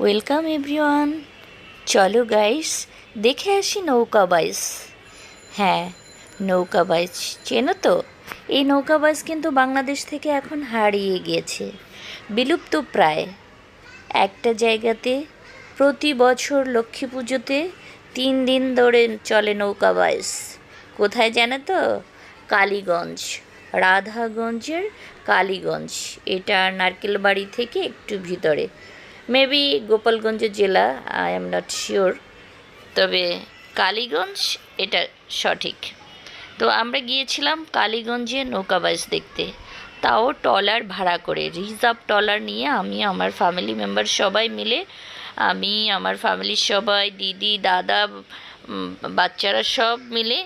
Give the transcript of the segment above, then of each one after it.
Welcome everyone চলো guys দেখে আসি নৌকা বাইস হ্যাঁ নৌকা বাইচ চেনো তো? এই নৌকা বাইচ কিন্তু বাংলাদেশ থেকে এখন হারিয়ে গিয়েছে, বিলুপ্ত প্রায়। একটা জায়গাতে প্রতি বছর লক্ষ্মী পুজোতে তিন দিন ধরে চলে নৌকা বাইচ কোথায় জানো তো? কালীগঞ্জ, রাধাগঞ্জের কালীগঞ্জ। এটা নারকেলবাড়ি থেকে একটু ভিতরে। মেবি গোপালগঞ্জ জেলা আই এম নট শিওর তবে কালীগঞ্জ এটা সঠিক। তো আমরা গিয়েছিলাম কালীগঞ্জে নৌকাবাস দেখতে। তাও ট্রলার ভাড়া করে। রিজার্ভ ট্রলার নিয়ে আমি, আমার ফ্যামিলি মেম্বার সবাই মিলে, আমি, আমার ফ্যামিলির সবাই, দিদি, দাদা বাচ্চারা সব মিলে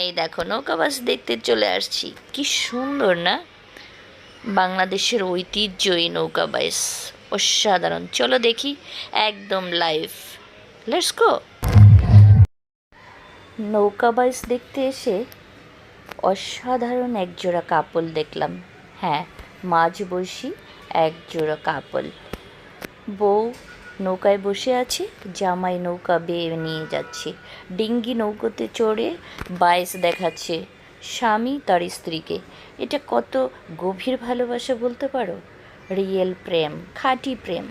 এই দেখো নৌকাবাস দেখতে চলে আসছি। কি সুন্দর না? বাংলাদেশের ঐতিহ্য এই নৌকা বাইস অসাধারণ। চলো দেখি একদম লাইভ লেটস গো নৌকা বাইস দেখতে এসে অসাধারণ এক জোড়া কাপল দেখলাম। হ্যাঁ মাঝ বসি এক জোড়া কাপল বউ নৌকায় বসে আছে, জামাই নৌকা বেয়ে নিয়ে যাচ্ছে। ডিঙ্গি নৌকোতে চড়ে বাইস দেখাচ্ছে স্বামী তার স্ত্রীকে। এটা কত গভীর ভালোবাসা বলতে পারো? রিয়েল প্রেম খাঁটি প্রেম।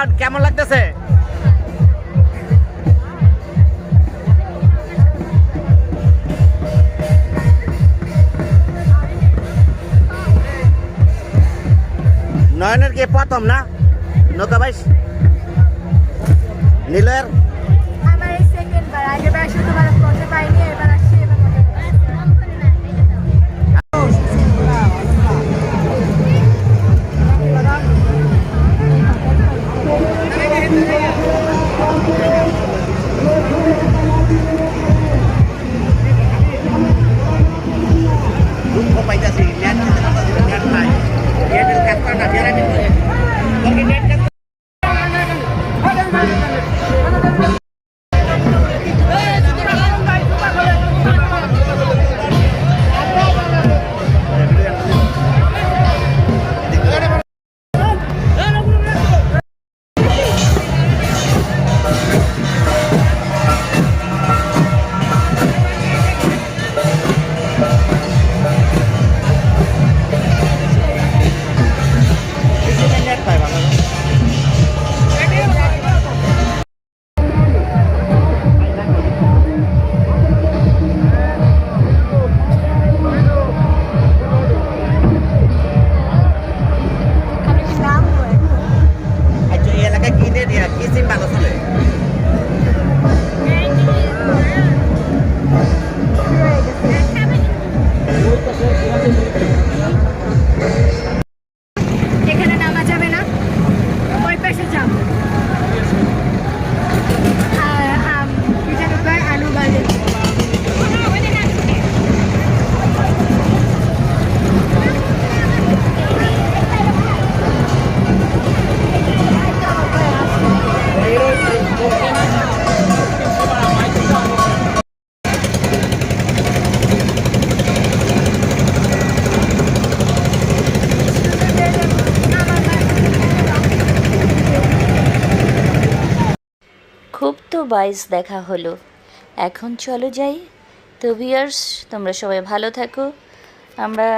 নয়ন কেমন লাগতেছে? নয়নের কি প্রথম না? নৌকা বাইশ? নীলের? আমার সেকেন্ড বার করতে পাইনি, এবার বাইস দেখা হলো। এখন চলো যাই। তো ভিয়ার্স তোমরা সবাই ভালো থাকো। আমরা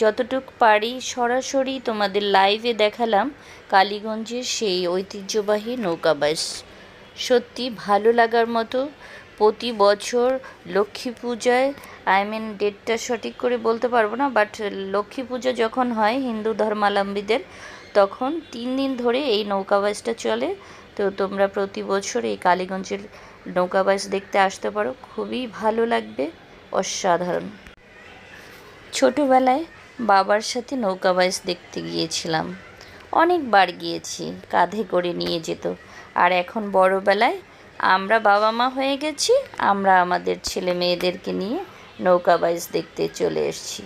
যতটুক পারি সরাসরি তোমাদের লাইভে দেখালাম কালীগঞ্জের সেই ঐতিহ্যবাহী নৌকা বাইস সত্যি ভালো লাগার মতো প্রতি বছর লক্ষ্মী পূজায় আই মিন ডেটটা সঠিক করে বলতে পারব না বাট লক্ষ্মী পূজা যখন হয় হিন্দু ধর্মাবলম্বীদের, তখন তিন দিন ধরে এই নৌকা বাইসটা চলে। তো তোমরা প্রতি বছর এই কালীগঞ্জের নৌকা বাইস দেখতে আসতে পারো। খুবই ভালো লাগবে, অসাধারণ। ছোটোবেলায় বাবার সাথে নৌকা বাইস দেখতে গিয়েছিলাম। অনেকবার গিয়েছি, কাঁধে করে নিয়ে যেত। আর এখন বড়বেলায় আমরা বাবা মা হয়ে গেছি, আমরা আমাদের ছেলে মেয়েদেরকে নিয়ে নৌকা বাইস দেখতে চলে এসেছি।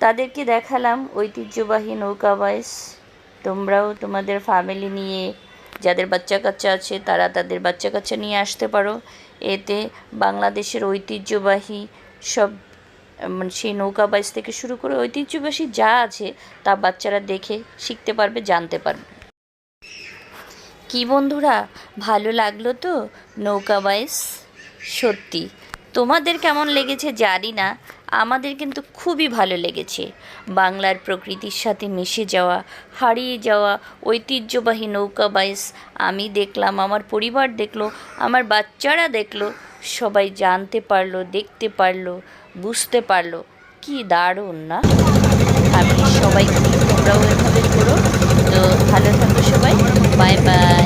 তাদেরকে দেখালাম ঐতিহ্যবাহী নৌকা বাইস তোমরাও তোমাদের ফ্যামিলি নিয়ে যাদের বাচ্চা কাচ্চা আছে, তারা তাদের বাচ্চা কাচ্চা নিয়ে আসতে পারো। এতে বাংলাদেশের ঐতিহ্যবাহী সব মানে সেই নৌকা বাইস থেকে শুরু করে ঐতিহ্যবাহী যা আছে, তা বাচ্চারা দেখে, শিখতে পারবে, জানতে পারবে। কি বন্ধুরা, ভালো লাগল তো নৌকা বাইস সত্যি। তোমাদের কেমন লেগেছে জানি না। আমাদের কিন্তু খুবই ভালো লেগেছে। বাংলার প্রকৃতির সাথে মিশে যাওয়া, হারিয়ে যাওয়া ঐতিহ্যবাহী নৌকা বাইস আমি দেখলাম, আমার পরিবার দেখল, আমার বাচ্চারা দেখল, সবাই জানতে পারল, দেখতে পারল, বুঝতে পারল। কি দারুণ না? আমি সবাইকে তোমরাও এভাবে করো। তো ভালো থাকো সবাই। Bye bye